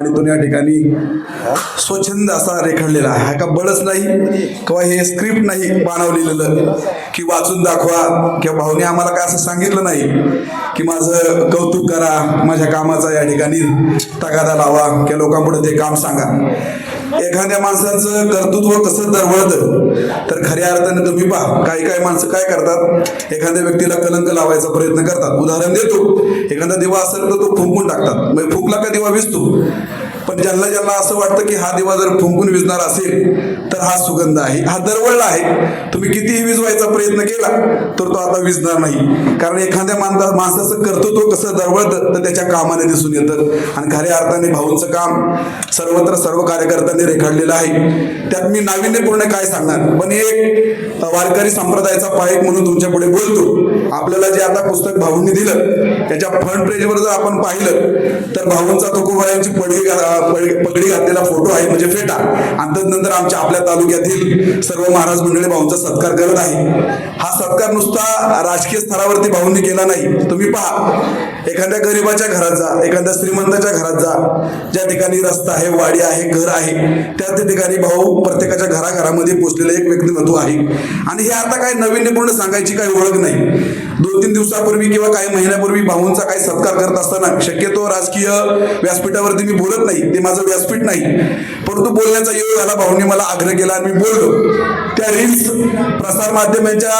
वाणीतून या ठिकाणी स्वच्छंद असा रेखाडलेला आहे. हा का बळच नाही किंवा हे स्क्रिप्ट नाही बनवलेलं की वाचून दाखवा किंवा भाऊने आम्हाला काय असं सांगितलं नाही की माझं कौतुक करा माझ्या कामाचा या ठिकाणी तगादा लावा किंवा लोकांपुढे ते काम सांगा. एखाद्या माणसाचं कर्तृत्व कसं दरवळतं तर खऱ्या अर्थाने तुम्ही पहा काही काही माणसं काय करतात? एखाद्या व्यक्तीला कलंक लावायचा प्रयत्न करतात. उदाहरण देतो. एखादा दिवा असेल तर तो फुंकून टाकतात. मग फुंकला का दिवा विसतो? पण ज्यांना ज्यांना असं वाटतं की हा दिवा जर फुंकून विजणार असेल तर हा सुगंध आहे हा दरवळला आहे. तुम्ही कितीही विजवायचा प्रयत्न केला तर तो आता विजणार नाही. कारण एखाद्या माणसा माणसाचं कर्तृत्व कसं दरवळतं तर त्याच्या कामाने दिसून येतं. आणि खऱ्या अर्थाने भाऊंचं काम सर्वत्र सर्व कार्यकर्त्यांनी रेखाडलेलं आहे. त्यात मी नाविन्यपूर्ण काय सांगणार? पण एक वारकरी संप्रदायाचा पायक म्हणून तुमच्यापुढे बोलतो. आपल्याला जे आता पुस्तक भाऊंनी दिलं त्याच्या फ्रंट पेजवर जर आपण पाहिलं तर भाऊंचा तुकोबायांची पडवी घा- पगडी घातलेला फोटो आहे म्हणजे फेटा. आणि त्यानंतर आमच्या आपल्या तालुक्यातील सर्व महाराज मंडळी भाऊंचा सत्कार करत आहे. हा सत्कार नुसता राजकीय स्तरावरती भाऊंनी केला नाही. तुम्ही पहा एखाद्या गरीबाच्या घरात जा एखाद्या श्रीमंताच्या घरात जा. ज्या ठिकाणी रस्ता आहे वाडी आहे घर आहे त्या ठिकाणी भाऊ प्रत्येकाच्या घराघरामध्ये पोचलेलं एक व्यक्तिमत्व आहे. आणि हे आता काही नाविन्यपूर्ण सांगायची काही ओळख नाही. दोन तीन दिवसापूर्वी किंवा काही महिन्यापूर्वी भाऊंचा काही सत्कार करत असताना शक्यतो राजकीय व्यासपीठावरती मी बोलत नाही ते माझं व्यासपीठ नाही. परंतु बोलण्याचा योग झाला भाऊंनी मला आग्रह केला आणि मी बोललो. त्या रील्स प्रसार माध्यमांच्या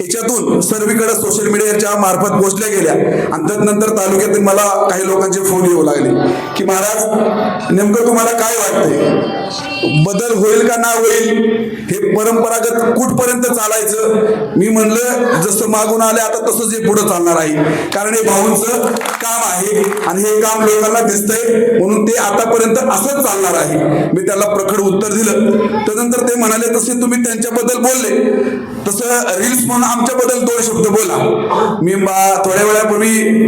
याच्यातून सर्वीकडे सोशल मीडियाच्या मार्फत पोहोचल्या गेल्या. आणि त्यानंतर तालुक्यातील मला काही लोकांचे फोन येऊ लागले. की महाराज नेमकं तुम्हाला काय वाटतंय? बदल होईल का ना होईल? हे परंपरागत कुठपर्यंत चालायचं? मी म्हणलं जसं मागून आले आता तसंच हे पुढे चालणार आहे. कारण हे भाऊंचं काम आहे आणि हे काम लोकांना दिसतंय. म्हणून ते आतापर्यंत असंच चालणार आहे. मी त्याला प्रखड उत्तर दिलं. त्यानंतर ते म्हणाले तसे तुम्ही त्यांच्याबद्दल बोलले. तसं रील्स म्हणून आमच्याबद्दल दोन शब्द बोला. मी बा- थोड्या वेळापूर्वी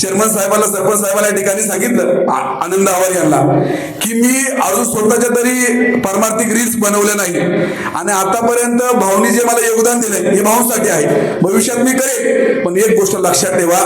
चेअरमन साहेबाला सरपंच साहेबाला या ठिकाणी सांगितलं आनंद आवार यांना की मी अजून स्वतःच्या तरी परमार्थिक रील्स बनवल्या नाही आणि आतापर्यंत भाऊनी जे मला योगदान दिलंय हे भाऊसाठी आहे. भविष्यात मी करेन पण एक गोष्ट लक्षात ठेवा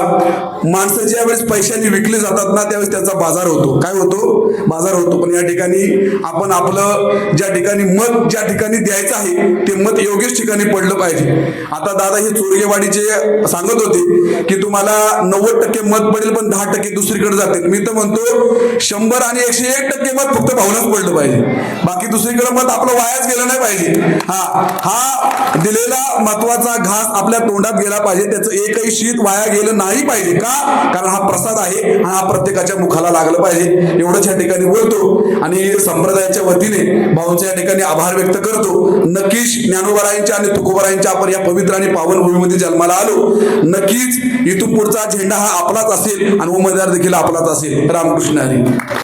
माणसं ज्या वेळेस पैशाने विकले जातात ना त्यावेळेस त्यांचा बाजार होतो. काय होतो? बाजार होतो. पण या ठिकाणी आपण आपलं ज्या ठिकाणी मत ज्या ठिकाणी द्यायचं आहे ते मत योग्यच ठिकाणी पडलं पाहिजे. आता दादा हे चोरगेवाडीचे सांगत होते की तुम्हाला नव्वद टक्के मत पडेल पण दहा टक्के दुसरीकडे जाते. मी तर म्हणतो शंभर आणि एकशे एक टक्के मत फक्त भावनाच पडलं पाहिजे. बाकी दुसरीकडे मत आपलं वायाच गेलं नाही पाहिजे. हा हा दिलेला महत्त्वाचा घास आपल्या तोंडात गेला पाहिजे. त्याचं एकही शीत वाया गेलं नाही पाहिजे. का? कारण हा प्रसाद आहे हा प्रत्येकाच्या मुखाला लागला पाहिजे. एवढंच या ठिकाणी बोलतो आणि संप्रदायाच्या वतीने भाऊंच्या या ठिकाणी आभार व्यक्त करतो. नक्कीच ज्ञानोबरायांच्या आणि तुकोबरायांच्या आपण या पवित्र आणि पावन भूमीमध्ये जन्माला आलो. नक्कीच इथून पुढचा झेंडा हा आपलाच असेल आणि उमेदवार देखील आपलाच असेल. रामकृष्ण हरी.